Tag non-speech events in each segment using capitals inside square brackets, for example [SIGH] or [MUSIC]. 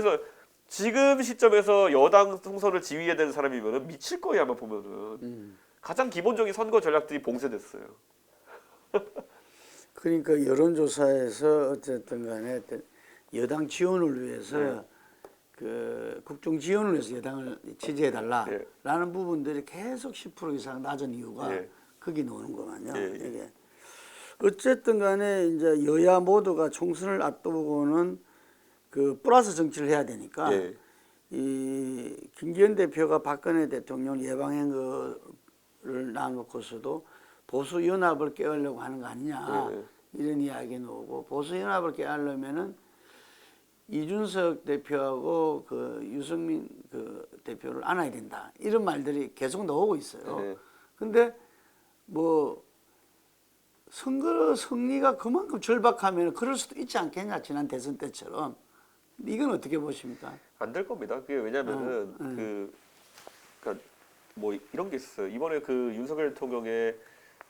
그래서 지금 시점에서 여당 총선을 지휘해야 되는 사람이면은 미칠 거예요 아마 보면은 음. 가장 기본적인 선거 전략들이 봉쇄됐어요. [LAUGHS] 그러니까 여론조사에서 어쨌든 간에 여당 지원을 위해서 네. 그 국정 지원을 위해서 여당을 지지해 달라라는 예. 부분들이 계속 10% 이상 낮은 이유가 예. 거기 나오는 거만요. 예, 예. 이게 어쨌든 간에 이제 여야 모두가 총선을 앞두고는 그 플러스 정치를 해야 되니까 예. 이 김기현 대표가 박근혜 대통령 예방한 거를 놔놓고서도 보수 연합을 깨우려고 하는 거 아니냐 예. 이런 이야기 나오고 보수 연합을 깨우려면은 이준석 대표하고 그 유승민 그 대표를 안아야 된다 이런 말들이 계속 나오고 있어요. 예. 근데 뭐 선거 승리가 그만큼 절박하면 그럴 수도 있지 않겠냐 지난 대선 때처럼 이건 어떻게 보십니까? 안 될 겁니다. 그게 왜냐면은 어, 음. 그 그러니까 뭐 이런 게 있어요. 이번에 그 윤석열 대통령의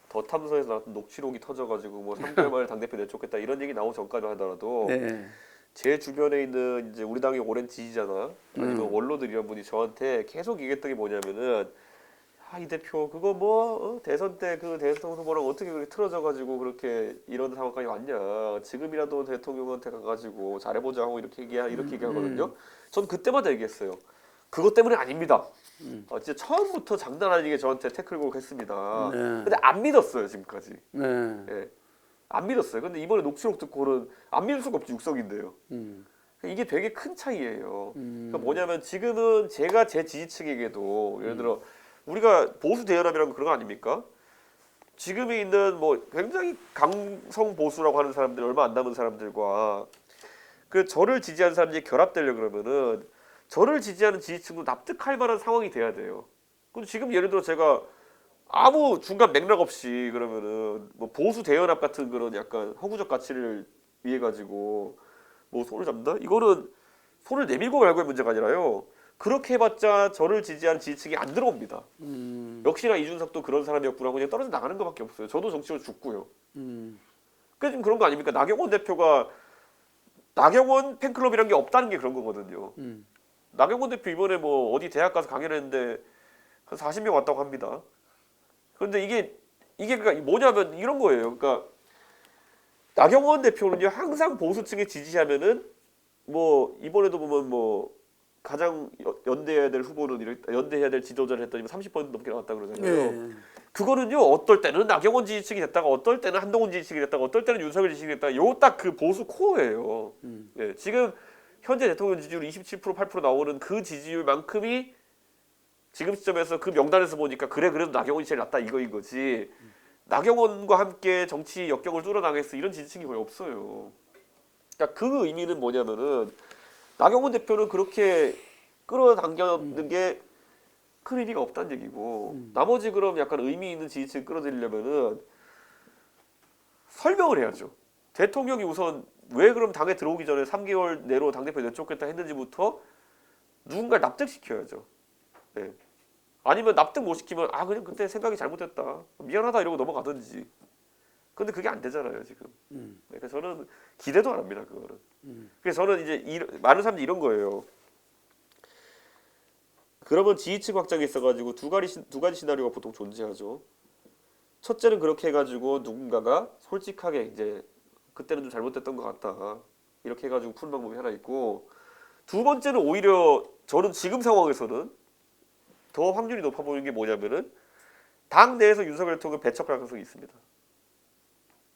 더 탐사에서 나왔던 녹취록이 터져가지고 뭐 3개월 만에 [LAUGHS] 당 대표 내쫓겠다 이런 얘기 나오기 전까지 하더라도 네. 제 주변에 있는 이제 우리 당의 오랜 지지자나 아니면 음. 원로들 이런 분이 저한테 계속 얘기했던 게 뭐냐면은 아 이 대표 그거 뭐 어? 대선 때 그 대선 후보랑 어떻게 그렇게 틀어져 가지고 그렇게 이런 상황까지 왔냐 지금이라도 대통령한테 가가지고 잘해보자 하고 이렇게 얘기 이렇게 얘기하거든요 전 그때마다 얘기했어요 그것 때문에 아닙니다 음. 어, 진짜 처음부터 장난 아니게 저한테 태클곡 했습니다 네. 근데 안 믿었어요 지금까지 네. 예. 안 믿었어요 근데 이번에 녹취록 듣고는 안 믿을 수가 없지 육성인데요 음. 이게 되게 큰 차이예요. 음. 그러니까 뭐냐면 지금은 제가 제 지지층에게도 예를 들어 우리가 보수 대연합이라는 건 그런 거 아닙니까? 지금에 있는 뭐 굉장히 강성 보수라고 하는 사람들 얼마 안 남은 사람들과 그 저를 지지하는 사람들이 결합되려 그러면은 저를 지지하는 지지층도 납득할 만한 상황이 돼야 돼요. 근데 지금 예를 들어 제가 아무 중간 맥락 없이 그러면은 뭐 보수 대연합 같은 그런 약간 허구적 가치를 위해 가지고 뭐 손을 잡는다? 이거는 손을 내밀고 말고의 문제가 아니라요. 그렇게 해봤자 저를 지지하는 지지층이 안 들어옵니다. 음. 역시나 이준석도 그런 사람이었구나. 그냥 떨어져 나가는 것밖에 없어요. 저도 정치로 죽고요. 음. 그러니까 지금 그런 거 아닙니까? 나경원 대표가 나경원 팬클럽이란 게 없다는 게 그런 거거든요. 음. 나경원 대표 이번에 뭐 어디 대학 가서 강연을 했는데 한 40명 왔다고 합니다. 그런데 이게 이게 그러니까 뭐냐면 이런 거예요. 그러니까 나경원 대표는요 항상 보수층에 지지하면은 뭐 이번에도 보면 뭐 가장 여- 연대해야 될 후보는 연대해야 될 지도자를 했더니 30% 넘게 나왔다 그러잖아요. 네. 그거는요 어떨 때는 나경원 지지층이 됐다가 어떨 때는 한동훈 지지층이 됐다가 어떨 때는 윤석열 지지층이 됐다가 요 딱 그 보수 코어예요. 음. 예, 지금 현재 대통령 지지율 27% 8% 나오는 그 지지율만큼이 지금 시점에서 그 명단에서 보니까 그래 그래도 나경원이 제일 낫다 이거인 거지. 나경원과 함께 정치 역경을 뚫어나겠어 이런 지지층이 거의 없어요. 그러니까 그 의미는 뭐냐면은 나경원 대표는 그렇게 끌어당겼는 게큰 의미가 없다는 얘기고 나머지 그럼 약간 의미 있는 지지층 끌어들이려면은 설명을 해야죠. 대통령이 우선 왜 그럼 당에 들어오기 전에 3개월 내로 당대표 내쫓겠다 했는지부터 누군가를 납득시켜야죠. 네. 아니면 납득 못 시키면 아 그냥 그때 생각이 잘못됐다 미안하다 이러고 넘어가든지. 근데 그게 안 되잖아요 지금. 음. 그러니까 저는 기대도 안 합니다 그거는. 음. 그래서 저는 이제 이, 많은 사람들이 이런 거예요. 그러면 지지층 확장이 있어가지고 두 가지 시- 두 가지 시나리오가 보통 존재하죠. 첫째는 그렇게 해가지고 누군가가 솔직하게 이제 그때는 좀 잘못됐던 것 같다 이렇게 해가지고 푸는 방법이 하나 있고 두 번째는 오히려 저는 지금 상황에서는 더 확률이 높아 보이는 게 뭐냐면은 당 내에서 윤석열 대통령 배척할 가능성이 있습니다.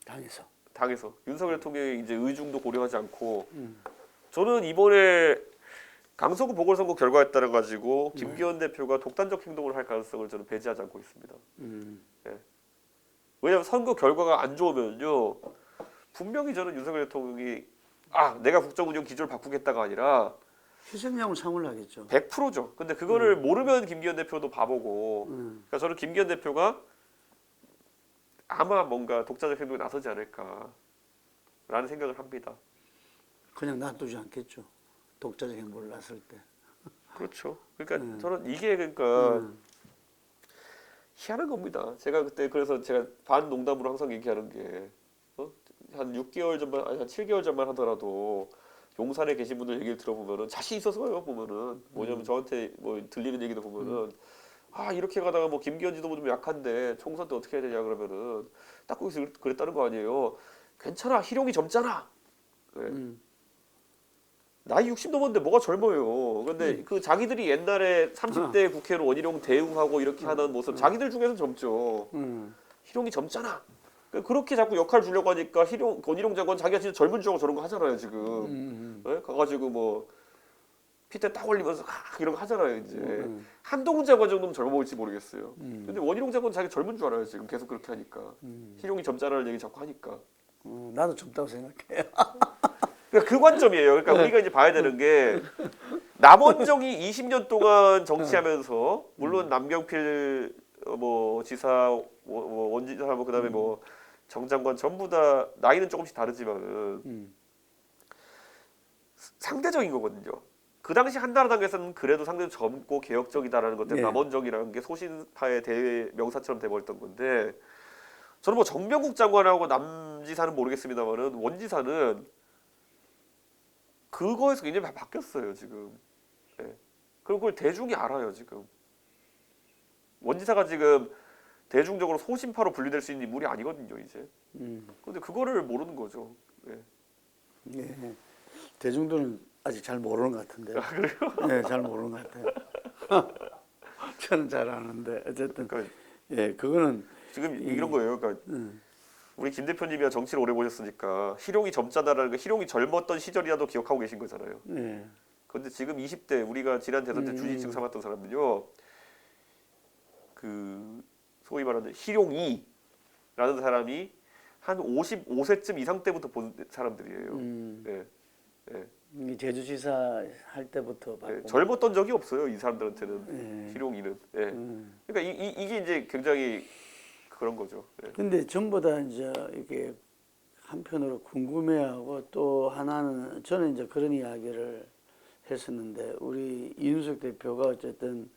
당에서. 당에서 윤석열 대통령의 이제 의중도 고려하지 않고 음. 저는 이번에 강서구 보궐선거 결과에 따라 가지고 김기현 대표가 독단적 행동을 할 가능성을 저는 배제하지 않고 있습니다. 음. 왜냐하면 선거 결과가 안 좋으면요 분명히 저는 윤석열 대통령이 아 내가 국정운영 기조를 바꾸겠다가 아니라 희생양을 삼으려겠죠. 100%죠. 근데 그거를 모르면 김기현 대표도 바보고 음. 그러니까 저는 김기현 대표가 아마 뭔가 독자적 행동에 나서지 않을까라는 생각을 합니다. 그냥 놔두지 않겠죠. 독자적 행보를 났을 때. 그렇죠. 그러니까 음. 저는 이게 그러니까 음. 희한한 겁니다. 제가 그때 그래서 제가 반 농담으로 항상 얘기하는 게 어? 한 6개월 전만 아니 한 7개월 전만 하더라도 용산에 계신 분들 얘기를 들어보면은 자신 있어서요 보면은 뭐냐면 음. 저한테 뭐 들리는 얘기도 보면은 아 이렇게 가다가 뭐 김기현 지도부 좀 약한데 총선 때 어떻게 해야 되냐 그러면은. 딱 거기서 그랬- 그랬다는 거 아니에요. 괜찮아 희룡이 젊잖아. 네. 음. 나이 60 넘었는데 뭐가 젊어요. 근데 그 자기들이 옛날에 30대 국회로 원희룡 대응하고 이렇게 하는 모습 자기들 중에서 젊죠. 음. 희룡이 젊잖아. 그- 그렇게 자꾸 역할 주려고 하니까 희룡 원희룡 장관 자기가 진짜 젊은 줄 알고 저런 거 하잖아요 지금. 음. 예? 가가지고 뭐 핏대 딱 올리면서 하, 이런 거 하잖아요 이제 음. 한동훈 장관 정도면 젊어 보일지 모르겠어요. 음. 근데 원희룡 장관 자기 젊은 줄 알아요 지금 계속 그렇게 하니까 음. 희룡이 젊다라는 얘기 자꾸 하니까 어, 나도 젊다고 생각해요. 그러니까 그 관점이에요. 그러니까 네. 우리가 이제 봐야 되는 게 남원정이 20년 동안 정치하면서 물론 남경필 어, 뭐 지사 뭐, 뭐 원지사 뭐 그다음에 뭐 정장관 전부 다 나이는 조금씩 다르지만은 음. 상대적인 거거든요. 그 당시 한나라당에서는 그래도 상대적으로 젊고 개혁적이다라는 것 때문에 네. 남원정이라는 게 소신파의 대 명사처럼 돼버렸던 건데 저는 뭐 정명국 장관하고 남지사는 모르겠습니다만은 원지사는 그거에서 굉장히 바- 바뀌었어요 지금. 예. 그리고 그걸 대중이 알아요 지금. 원지사가 지금 대중적으로 소신파로 분류될 수 있는 인물이 아니거든요 이제. 음. 근데 그거를 모르는 거죠. 예. 예. 대중들은 아직 잘 모르는 것 같은데. 아, 그래요? [LAUGHS] 네, 잘 모르는 것 같아요. [LAUGHS] 저는 잘 아는데 어쨌든 그러니까 예, 그거는 지금 이런 거예요. 그러니까 음. 우리 김 대표님이야 정치를 오래 보셨으니까 희룡이 젊잖아라는 거 희룡이 젊었던 시절이라도 기억하고 계신 거잖아요. 예. 그런데 지금 20대 우리가 지난 대선 때 음. 주지층 삼았던 사람들요. 그 소위 말하는 희룡이라는 사람이 한 55세쯤 이상 때부터 본 사람들이에요. 음. 예. 예. 이 제주지사 할 때부터 예. 봤고. 젊었던 적이 없어요. 이 사람들한테는 예. 희룡이는. 예. 음. 그러니까 이, 이, 이게 이제 굉장히 그런 거죠. 예. 근데 전부 다 이제 이게 한편으로 궁금해하고 또 하나는 저는 이제 그런 이야기를 했었는데 우리 이준석 대표가 어쨌든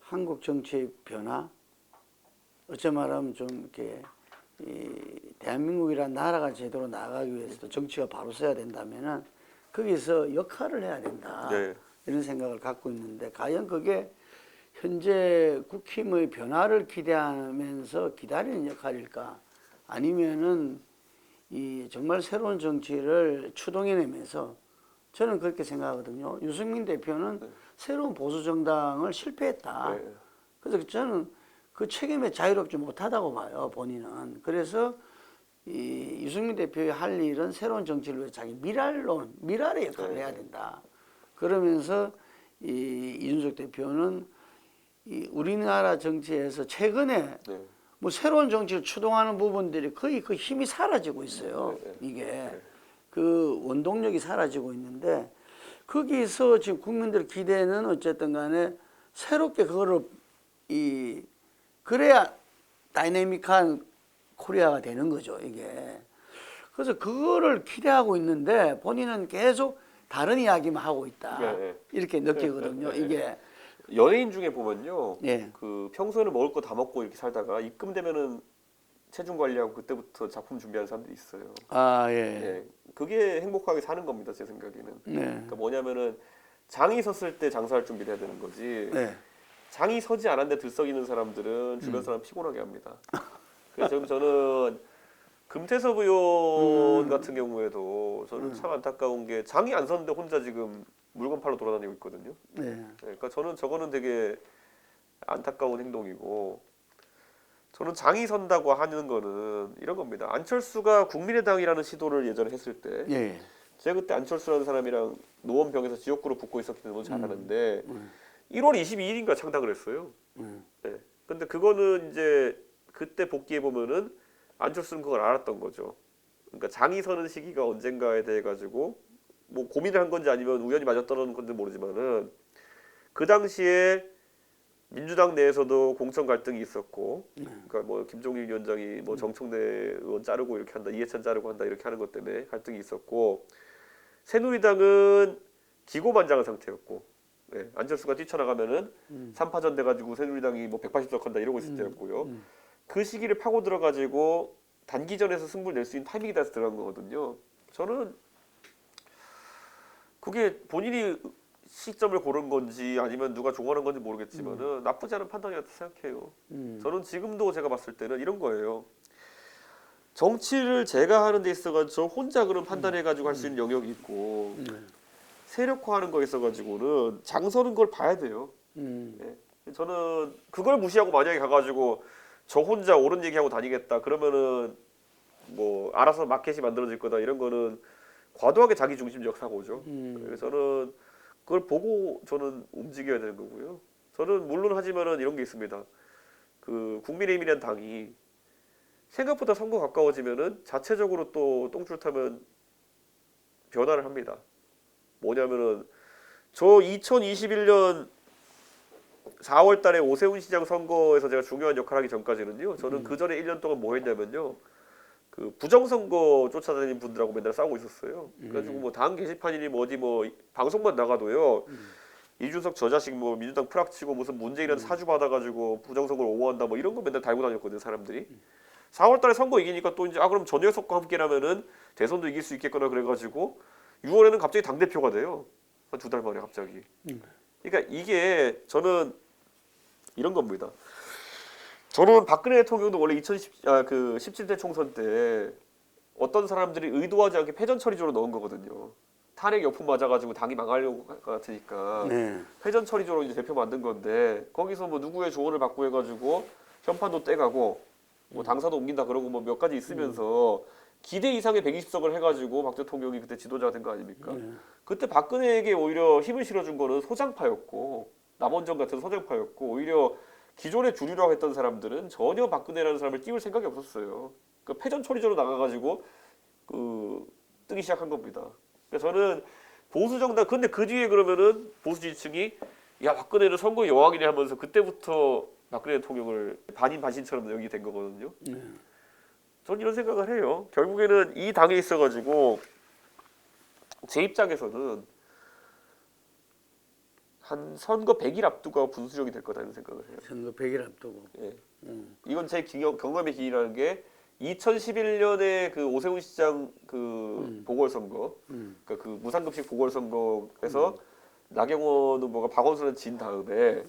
한국 정치의 변화 어째 말하면 좀 이렇게 이 대한민국이란 나라가 제대로 나가기 위해서도 정치가 바로 서야 된다면은 거기서 역할을 해야 된다 네. 이런 생각을 갖고 있는데 과연 그게 현재 국힘의 변화를 기대하면서 기다리는 역할일까 아니면은 이 정말 새로운 정치를 추동해내면서 저는 그렇게 생각하거든요. 유승민 대표는 네. 새로운 보수 정당을 실패했다. 네. 그래서 저는 그 책임에 자유롭지 못하다고 봐요 본인은. 그래서 이 유승민 대표의 할 일은 새로운 정치를 위해 자기 미랄론, 미랄의 역할을 네. 해야 된다. 그러면서 이 이준석 대표는 이 우리나라 정치에서 최근에 네. 뭐 새로운 정치를 추동하는 부분들이 거의 그 힘이 사라지고 있어요. 네, 네. 이게 그 원동력이 사라지고 있는데 거기서 지금 국민들 기대는 어쨌든 간에 새롭게 그거를 이 그래야 다이내믹한 코리아가 되는 거죠 이게. 그래서 그거를 기대하고 있는데 본인은 계속 다른 이야기만 하고 있다 네, 네. 이렇게 느끼거든요 네, 네. 이게. 연예인 중에 보면요. 예. 그 평소에는 먹을 거 다 먹고 이렇게 살다가 입금되면은 체중 관리하고 그때부터 작품 준비하는 사람들이 있어요. 아 예. 예. 그게 행복하게 사는 겁니다, 제 생각에는. 네. 그러니까 뭐냐면은 장이 섰을 때 장사할 준비를 해야 되는 거지. 네. 장이 서지 않았는데 들썩이는 사람들은 주변 사람 피곤하게 합니다. [LAUGHS] 그래서 지금 저는 금태섭 의원 같은 경우에도 저는 참 안타까운 게 장이 안 섰는데 혼자 지금 물건 팔러 돌아다니고 있거든요. 네. 네, 그러니까 저는 저거는 되게 안타까운 행동이고 저는 장이 선다고 하는 거는 이런 겁니다. 안철수가 국민의당이라는 시도를 예전에 했을 때 예. 제가 그때 안철수라는 사람이랑 노원병에서 지역구로 붙고 있었기 때문에 잘 아는데 음. 1월 22일인가 창당을 했어요. 음. 네. 근데 그거는 이제 그때 복귀해 보면은 안철수는 그걸 알았던 거죠. 그러니까 장이 서는 시기가 언젠가에 대해 가지고 뭐 고민을 한 건지 아니면 우연히 맞았던 건지 모르지만은 그 당시에 민주당 내에서도 공천 갈등이 있었고, 그러니까 뭐 김종인 위원장이 뭐 정청래 의원 자르고 이렇게 한다, 이해찬 자르고 한다 이렇게 하는 것 때문에 갈등이 있었고, 새누리당은 기고만장한 상태였고, 예, 안철수가 뛰쳐나가면은 음. 3파전 돼가지고 새누리당이 뭐 180석 한다 이러고 있을 때였고요. 음. 그 시기를 파고 들어가지고 단기전에서 승부를 낼 수 있는 타이밍이 돼서 들어간 거거든요. 저는 그게 본인이 시점을 고른 건지 아니면 누가 조언한 건지 모르겠지만은 나쁘지 않은 판단이라고 생각해요. 음. 저는 지금도 제가 봤을 때는 이런 거예요. 정치를 제가 하는 데 있어가지고 저 혼자 그런 판단해가지고 할수 있는 영역이 있고 음. 세력화하는 거에 있어가지고는 장서는 걸 봐야 돼요. 음. 예. 저는 그걸 무시하고 만약에 가가지고 저 혼자 옳은 얘기하고 다니겠다 그러면은 뭐 알아서 마켓이 만들어질 거다 이런 거는 과도하게 자기 중심적 사고죠. 음. 그래서 저는 그걸 보고 저는 움직여야 되는 거고요. 저는 물론 하지만은 이런 게 있습니다. 그 국민의힘이라는 당이 생각보다 선거 가까워지면은 자체적으로 또 똥줄 타면 변화를 합니다. 뭐냐면은 저 2021년 4월 달에 오세훈 시장 선거에서 제가 중요한 역할을 하기 전까지는요. 저는 그 전에 1년 동안 뭐 했냐면요. 그 부정선거 쫓아다니는 분들하고 맨날 싸우고 있었어요. 그래가지고 뭐 당 게시판이니 뭐지 뭐 방송만 나가도요. 이준석 저 자식 뭐 민주당 프락치고 무슨 문재인한테 사주 받아가지고 부정선거를 옹호한다 뭐 이런 거 맨날 달고 다녔거든요 사람들이. 4월달에 선거 이기니까 또 이제 아 그럼 전 녀석과 함께라면은 대선도 이길 수 있겠거나 그래가지고 6월에는 갑자기 당 대표가 돼요. 한 두 달 만에 갑자기. 그러니까 이게 저는 이런 겁니다. 저는 박근혜 대통령도 원래 2010, 아, 그 17대 총선 때 어떤 사람들이 의도하지 않게 패전 처리조로 넣은 거거든요. 탄핵 역풍 맞아가지고 당이 망하려고 할 것 같으니까 네. 패전 처리조로 이제 대표 만든 건데 거기서 뭐 누구의 조언을 받고 해가지고 현판도 떼가고 뭐 당사도 옮긴다 그러고 뭐 몇 가지 있으면서 기대 이상의 120석을 해가지고 박 대통령이 그때 지도자가 된 거 아닙니까? 네. 그때 박근혜에게 오히려 힘을 실어준 거는 소장파였고 남원정 같은 소장파였고 오히려 기존의 주류라고 했던 사람들은 전혀 박근혜라는 사람을 띄울 생각이 없었어요. 그 패전 처리조로 나가가지고 그 뜨기 시작한 겁니다. 그래서 저는 보수 정당 근데 그 뒤에 그러면은 보수 지지층이 야 박근혜는 선거 여왕이네 하면서 그때부터 박근혜 대통령을 반인 반신처럼 여기 된 거거든요. 네. 저는 이런 생각을 해요. 결국에는 이 당에 있어가지고 제 입장에서는 한 선거 100일 앞두고 분수령이 될 거다 이런 생각을 해요. 선거 100일 앞두고. 예. 음. 이건 제 경험, 경험의 기이라는 게 2011년에 그 오세훈 시장 그 음. 보궐선거, 음. 그러니까 그 무상급식 보궐선거에서 나경원 후보가 박원순을 진 다음에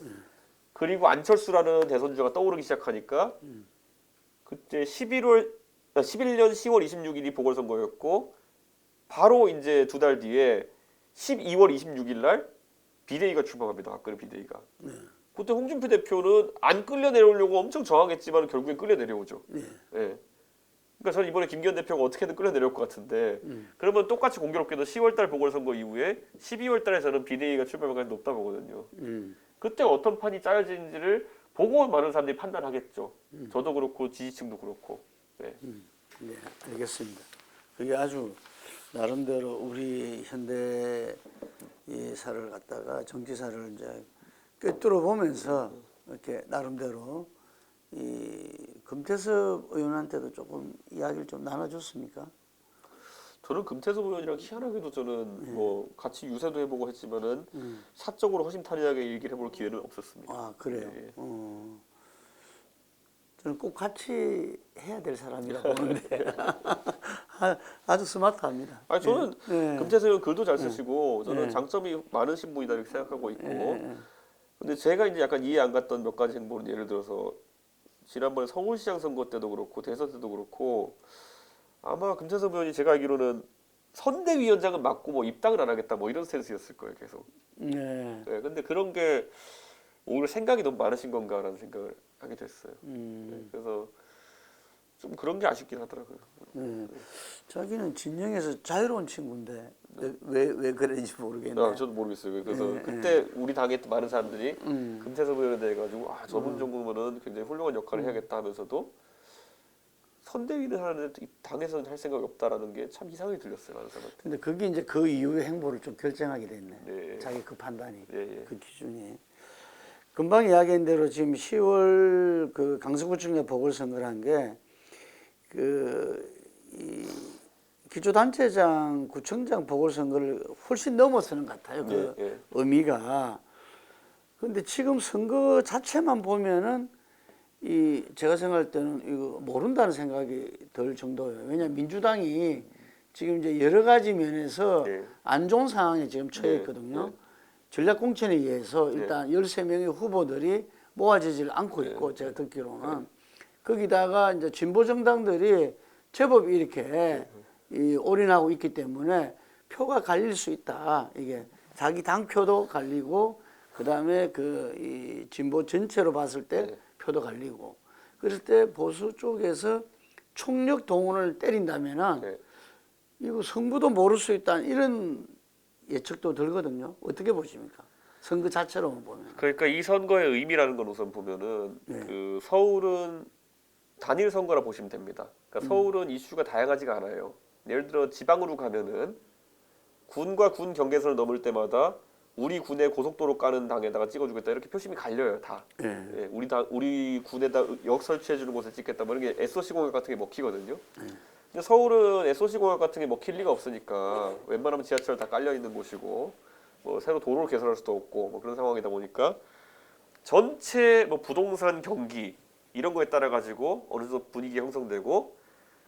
그리고 안철수라는 대선 주자가 떠오르기 시작하니까 음. 그때 11월 11년 10월 26일이 보궐선거였고 바로 이제 두 달 뒤에 12월 26일 날 비대위가 출범합니다. 박근혜 비대위가. 네. 그때 홍준표 대표는 안 끌려 내려오려고 엄청 저항했지만 결국엔 끌려 내려오죠. 네. 예. 그러니까 저는 이번에 김기현 대표가 어떻게든 끌려 내려올 것 같은데 음. 그러면 똑같이 공교롭게도 10월달 보궐선거 이후에 12월달에 저는 비대위가 출범할 가능성이 높다 보거든요. 음. 그때 어떤 판이 짜여지는지를 보고 많은 사람들이 판단하겠죠. 음. 저도 그렇고 지지층도 그렇고. 네. 네, 알겠습니다. 그게 아주 나름대로 우리 현대 이 사를 갖다가 정치사를 이제 꿰뚫어 보면서 이렇게 나름대로 이 금태섭 의원한테도 조금 이야기를 좀 나눠줬습니까? 저는 금태섭 의원이랑 희한하게도 저는 뭐 같이 유세도 해보고 했지만은 네. 음. 사적으로 허심탄회하게 얘기를 해볼 기회는 없었습니다. 아 그래요. 예. 어. 저는 꼭 같이 해야 될 사람이라 보는데 [LAUGHS] 아- 아주 스마트합니다. 아니 저는 예. 금태섭 의원 글도 잘 쓰시고 저는 네. 장점이 많으신 분이다 이렇게 생각하고 있고 예, 예. 근데 제가 이제 약간 이해 안 갔던 몇 가지 행보는 예를 들어서 지난번에 서울시장 선거 때도 그렇고 대선 때도 그렇고 아마 금태섭 의원이 제가 알기로는 선대위원장은 맞고 뭐 입당을 안 하겠다 뭐 이런 스탠스였을 거예요 계속. 네. 네, 근데 그런 게 오히려 생각이 너무 많으신 건가라는 생각을 하게 됐어요. 네, 음, 그래서 좀 그런 게 아쉽긴 하더라고요. 네. 자기는 진영에서 자유로운 친구인데 왜 왜 그랬는지 모르겠네. 아, 저도 모르겠어요. 그래서 네, 그때 우리 당에 또 많은 사람들이 음. 금태섭 의원에 대해 가지고 아 저분 정도면은 굉장히 훌륭한 역할을 해야겠다 하면서도 선대위는 하는데 이 당에서는 할 생각이 없다라는 게 참 이상하게 들렸어요 많은 사람한테. 근데 그게 이제 그 이후의 행보를 좀 결정하게 됐네. 네. 자기 그 판단이, 예, 예. 그 기준이. 금방 이야기한 대로 지금 10월 그 강서구청장 보궐선거를 한 게그이 기초단체장, 구청장 보궐선거를 훨씬 넘어서는 것 같아요. 그 예, 예. 의미가. 근데 지금 선거 자체만 보면은 이 제가 생각할 때는 이거 모른다는 생각이 들 정도예요. 왜냐 면 민주당이 지금 이제 여러 가지 면에서 네. 안 좋은 상황에 지금 처해 있거든요. 네. 전략 공천에 의해서 일단 13명의 후보들이 모아지질 않고 네. 있고 제가 듣기로는 거기다가 이제 진보 정당들이 제법 이렇게 네. 이 올인하고 있기 때문에 표가 갈릴 수 있다. 이게 자기 당 표도 갈리고 그다음에 그 이 진보 전체로 봤을 때 네. 표도 갈리고 그럴 때 보수 쪽에서 총력 동원을 때린다면은 네. 이거 성부도 모를 수 있다 이런 예측도 들거든요. 어떻게 보십니까? 선거 자체로만 보면. 그러니까 이 선거의 의미라는 건 우선 보면은 네. 그 서울은 단일 선거라 보시면 됩니다. 그러니까 서울은 이슈가 다양하지가 않아요. 예를 들어 지방으로 가면은 군과 군 경계선을 넘을 때마다 우리 군의 고속도로 까는 당에다가 찍어주겠다 이렇게 표심이 갈려요 다. 예. 예, 우리 당 우리 군에다 역 설치해 주는 곳에 찍겠다 뭐 이런 게 SOC 공약 같은 게 먹히거든요. 근데 서울은 SOC 공약 같은 게 먹힐 리가 없으니까 웬만하면 지하철 다 깔려 있는 곳이고 뭐 새로 도로를 개설할 수도 없고 뭐 그런 상황이다 보니까 전체 뭐 부동산 경기 이런 거에 따라 가지고 어느 정도 분위기 형성되고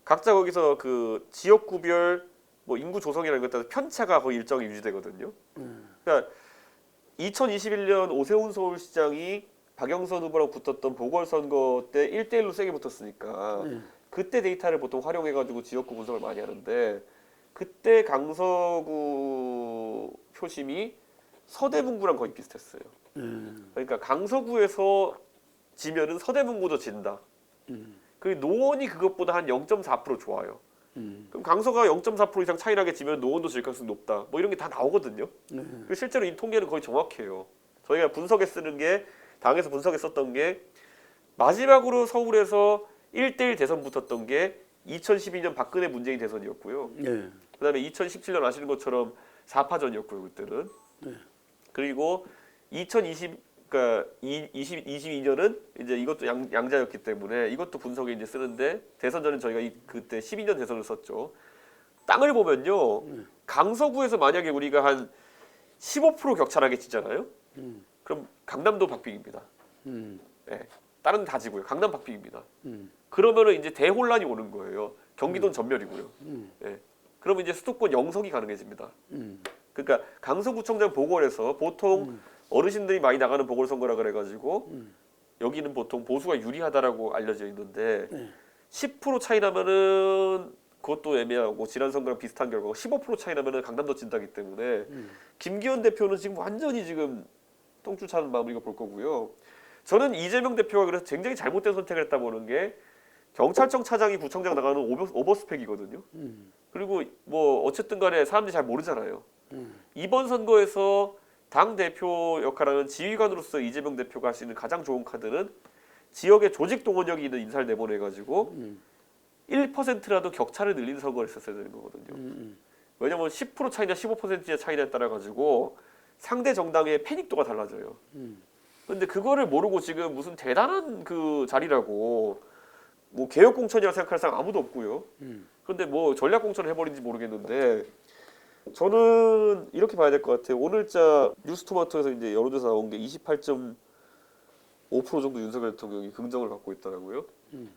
각자 거기서 그 지역 구별 뭐 인구 조성이라는 것에 따라 편차가 거의 일정이 유지되거든요. 그러니까 2021년 오세훈 서울시장이 박영선 후보랑 붙었던 보궐선거 때 1대1로 세게 붙었으니까 네. 그때 데이터를 보통 활용해가지고 지역구 분석을 많이 하는데 그때 강서구 표심이 서대문구랑 거의 비슷했어요. 음. 그러니까 강서구에서 지면은 서대문구도 진다. 음. 그 노원이 그것보다 한 0.4% 좋아요. 음. 그럼 강서가 0.4% 이상 차이 나게 지면 노원도 질 가능성이 높다. 뭐 이런 게 다 나오거든요. 네. 그리고 실제로 이 통계는 거의 정확해요. 저희가 분석에 쓰는 게 당에서 분석에 썼던 게 마지막으로 서울에서 1대1 대선 붙었던 게 2012년 박근혜 문재인 대선이었고요. 예. 그다음에 2017년 아시는 것처럼 4파전이었고요 그때는. 네. 그리고 2020 그러니까 20, 22년은 이제 이것도 양, 양자였기 때문에 이것도 분석에 이제 쓰는데 대선 전에 저희가 이, 그때 12년 대선을 썼죠. 땅을 보면요. 강서구에서 만약에 우리가 한 15% 격차나게 치잖아요. 음. 그럼 강남도 박빙입니다. 음. 예. 다른 데다 지고요. 강남 박빙입니다. 음. 그러면은 이제 대혼란이 오는 거예요. 경기도는 전멸이고요. 음. 예. 그러면 이제 수도권 영석이 가능해집니다. 음. 그러니까 강서구청장 보궐에서 보통 어르신들이 많이 나가는 보궐선거라 그래가지고 음. 여기는 보통 보수가 유리하다라고 알려져 있는데 네. 10% 차이 나면은 그것도 애매하고 지난 선거랑 비슷한 결과고 15% 차이 나면은 강남도 진다기 때문에 음. 김기현 대표는 지금 완전히 지금 똥줄 차는 마무리가 볼 거고요. 저는 이재명 대표가 그래서 굉장히 잘못된 선택을 했다 보는 게 경찰청 차장이 구청장 나가는 오버, 오버 스펙이거든요. 음. 그리고 뭐 어쨌든 간에 사람들이 잘 모르잖아요. 음. 이번 선거에서 당 대표 역할하는 지휘관으로서 이재명 대표가 할 수 있는 가장 좋은 카드는 지역의 조직 동원력이 있는 인사를 내보내 가지고 음. 1%라도 격차를 늘리는 선거를 했었어야 되는 거거든요. 음. 왜냐면 10% 차이나 15%의 차이에 따라 가지고 상대 정당의 패닉도가 달라져요. 음. 근데 그거를 모르고 지금 무슨 대단한 그 자리라고 뭐 개혁 공천이라 생각할 사람 아무도 없고요. 음. 근데 뭐 전략 공천을 해버린지 모르겠는데 저는 이렇게 봐야 될 것 같아요. 오늘자 뉴스토마토에서 이제 여론조사 나온 게 28.5% 정도 윤석열 대통령이 긍정을 받고 있더라고요. 음.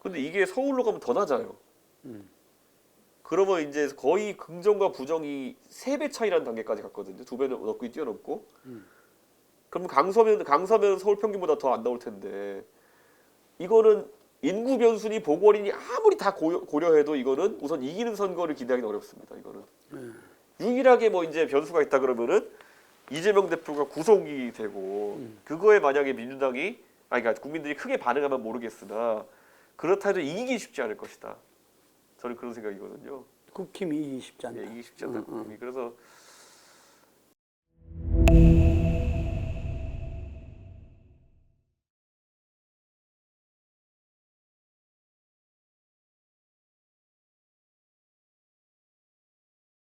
근데 이게 서울로 가면 더 낮아요. 음. 그러면 이제 거의 긍정과 부정이 세 배 차이라는 단계까지 갔거든요. 두 배는 넘고 뛰어넘고. 음. 그럼 강서면 강서면 서울 평균보다 더 안 나올 텐데 이거는 인구 변수니 보궐이니 아무리 다 고려, 고려 해도 이거는 우선 이기는 선거를 기대하기는 어렵습니다. 이거는 네. 유일하게 뭐 이제 변수가 있다 그러면은 이재명 대표가 구속이 되고 음. 그거에 만약에 민주당이 아니 그러니까 국민들이 크게 반응하면 모르겠으나 그렇다 해도 이기기 쉽지 않을 것이다. 저는 그런 생각이거든요. 국힘이 이기기 쉽지 않다. 예, 이기기 쉽지 않다. 음, 음. 그래서